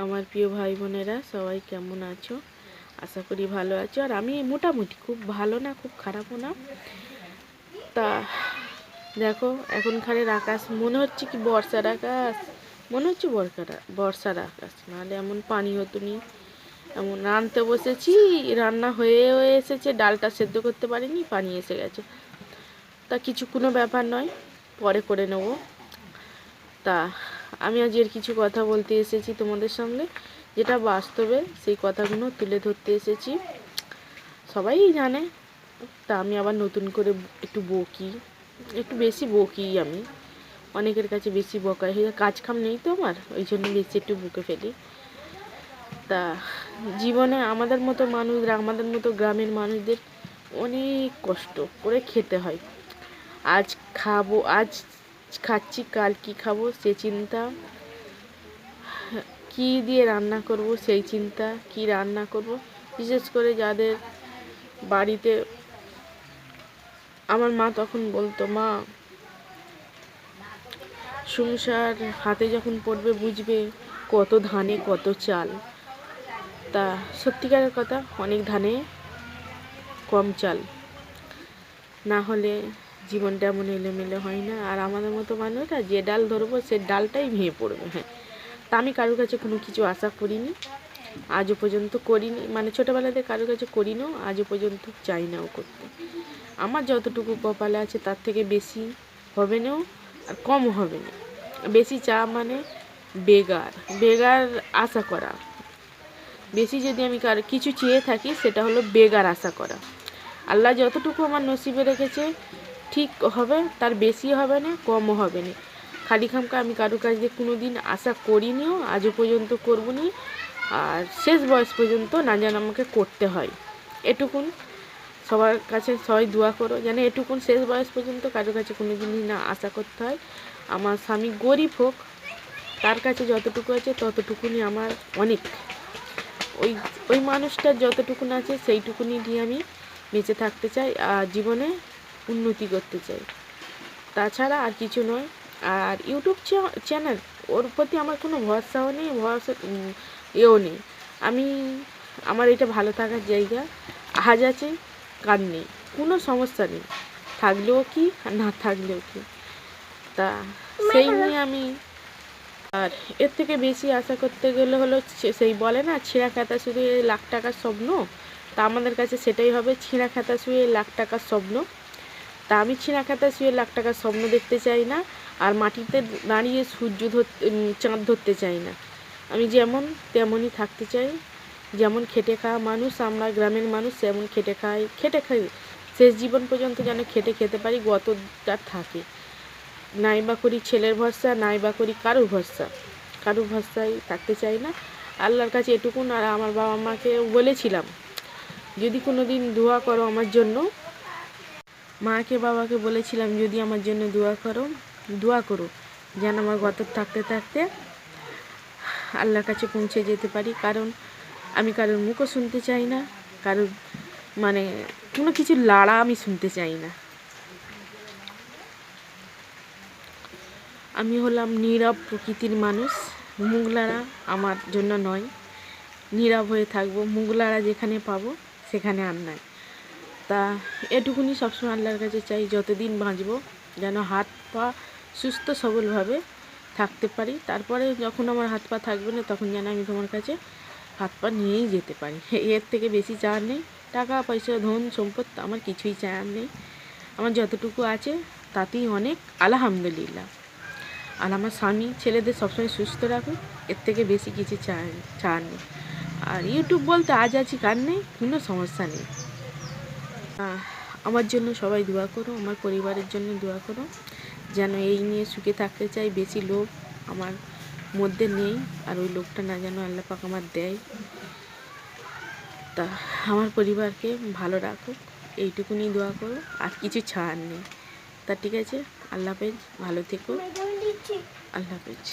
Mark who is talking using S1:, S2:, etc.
S1: আমার প্রিয় ভাই বোনেরা, সবাই কেমন আছো? আশা করি ভালো আছো। আর আমি মোটামুটি খুব ভালো না, খুব খারাপও না। তা দেখো এখনখানের আকাশ, মনে হচ্ছে কি বর্ষার আকাশ? মনে হচ্ছে বর্ষার বর্ষার আকাশ। নাহলে এমন পানি হতো নি। এমন রাঁধতে বসেছি, রান্না হয়ে হয়ে এসেছে, ডালটা সেদ্ধ করতে পারিনি, পানি এসে গেছে। তা কিছু কোনো ব্যাপার নয়, পরে করে নেব। তা আমি আজকের কিছু কথা বলতে এসেছি তোমাদের সঙ্গে যেটা বাস্তবে সেই কথাগুলো তুলে ধরতে এসেছি। সবাই জানে, তা আমি আবার নতুন করে একটু বকি, একটু বেশি বকি আমি। অনেকের কাছে বেশি বকা কাজ কাম নেই তো আমার, ওই জন্য বেশি একটু বুকে ফেলি। তা জীবনে আমাদের মতো মানুষরা, আমাদের মতো গ্রামের মানুষদের অনেক কষ্ট করে খেতে হয়। আজ খাব, আজ খাচ্ছি, কাল কি খাব সে চিন্তা। কি দিয়ে রান্না করব সেই চিন্তা, কি রান্না করব? বিশেষ করে যাদের বাড়িতে আমার মা তখন বলতো, মা, সংসার হাতে যখন পড়বে বুঝবে কত ধানে, কত চাল। তা সত্যিকারের কথা, অনেক ধানে কম চাল। না হলে জীবনটা এমন এলোমেলো হয় না। আর আমাদের মতো মানুষরা যে ডাল ধরবো, সে ডালটাই ভেঙে পড়বে হ্যাঁ। তা আমি কারোর কাছে কোনো কিছু আশা করিনি, আজও পর্যন্ত করিনি। মানে ছোটোবেলাতে কারোর কাছে করিনিও, আজও পর্যন্ত চাই নাও করতে। আমার যতটুকু কপালে আছে, তার থেকে বেশি হবে নাও আর কম হবে না। বেশি চা মানে বেগার বেগার আশা করা। বেশি যদি আমি কার কিছু চেয়ে থাকি, সেটা হলো বেগার আশা করা। আল্লাহ যতটুকু আমার নসিবে রেখেছে ঠিক হবে, তার বেশি হবে না, কমও হবে না। খালি খামকা আমি কারোর কাছ দিয়ে কোনো দিন আশা করিনিও আজও পর্যন্ত করব নি আর শেষ বয়স পর্যন্ত না যেন আমাকে করতে হয়। এটুকুন, সবার কাছে সবাই দোয়া করো, যেন এটুকুন শেষ বয়স পর্যন্ত কারোর কাছে কোনো জিনিস না আশা করতে হয়। আমার স্বামী গরিব হোক, তার কাছে যতটুকু আছে ততটুকুনি আমার অনেক। ওই ওই মানুষটার যতটুকুন আছে সেইটুকুনি দিয়ে আমি বেঁচে থাকতে চাই, আর জীবনে উন্নতি করতে চাই। তাছাড়া আর কিছু নয়। আর ইউটিউব চ্যানেল, ওর প্রতি আমার কোনো ভরসাও নেই, ভরসা এও নেই। আমি, আমার এটা ভালো থাকার জায়গা। আজ আছে কার নেই, কোনো সমস্যা নেই। থাকলেও কি, আর না থাকলেও কি। তা, সেই নিয়ে আমি, আর এর থেকে বেশি আশা করতে গেলে হলো সেই বলে না, ছেঁড়া খাতা শুধু লাখ টাকার স্বপ্ন। তা আমাদের কাছে সেটাই হবে, ছিঁড়া খাতা শুয়ে লাখ টাকার স্বপ্ন। তা আমি খাতা শুয়ে লাখ টাকার স্বপ্ন দেখতে চাই না, আর মাটিতে দাঁড়িয়ে সূর্য ধরতে চাঁদ ধরতে চাই না। আমি যেমন তেমনই থাকতে চাই, যেমন খেটে খাওয়া মানুষ, আমরা গ্রামের মানুষ যেমন খেটে খাই খেটে খাই। শেষ জীবন পর্যন্ত যেন খেটে খেতে পারি গতটা থাকে। নাই বা করি ছেলের ভরসা নাই বা করি কারোর ভরসা। কারোর ভরসায় থাকতে চাই না। আল্লাহর কাছে এটুকুন, আর আমার বাবা মাকে বলেছিলাম, যদি কোনো দিন দোয়া করো আমার জন্য মাকে, বাবাকে বলেছিলাম, যদি আমার জন্য দোয়া করো দোয়া করো, যেন আমার গত থাকতে থাকতে আল্লাহর কাছে পৌঁছে যেতে পারি। কারণ আমি কারোর মুখও শুনতে চাই না, কারোর মানে কোনো কিছু লাড়া আমি শুনতে চাই না। আমি হলাম নীরব প্রকৃতির মানুষ। মুগলারা আমার জন্য নয়। নীরব হয়ে থাকব। মুগলারা যেখানে পাবো, সেখানে আর নাই তা এটুকুনি সবসময় আল্লাহর কাছে চাই, যতদিন বাঁচবো যেন হাত পা সুস্থ, সবলভাবে থাকতে পারি। তারপরে যখন আমার হাত পা থাকবে না, তখন যেন আমি তোমার কাছে হাত পা নিয়েই যেতে পারি। এর থেকে বেশি চাওয়ার নেই। টাকা, পয়সা, ধন, সম্পদ আমার কিছুই চাওয়ার নেই। আমার যতটুকু আছে তাতেই অনেক। আলহামদুলিল্লাহ। আর আমার স্বামী, ছেলেদের সবসময় সুস্থ রাখুক, এর থেকে বেশি কিছু চাওয়ার নেই। আর ইউটিউব বলতে আজ আছি কার নেই, কোনো সমস্যা নেই। আমার জন্য সবাই দোয়া করো আমার পরিবারের জন্য দোয়া করো। যেন এই নিয়ে সুখে থাকতে চাই বেশি লোভ আমার মধ্যে নেই আর ওই লোকটা না যেন আল্লাহ পাক আমার দেয়। তা আমার পরিবারকে ভালো রাখো এইটুকুনি দোয়া করো আর কিছু ছাড় নেই। তা ঠিক আছে আল্লাহ হাফেজ ভালো থেকো। আল্লাহ হাফেজ।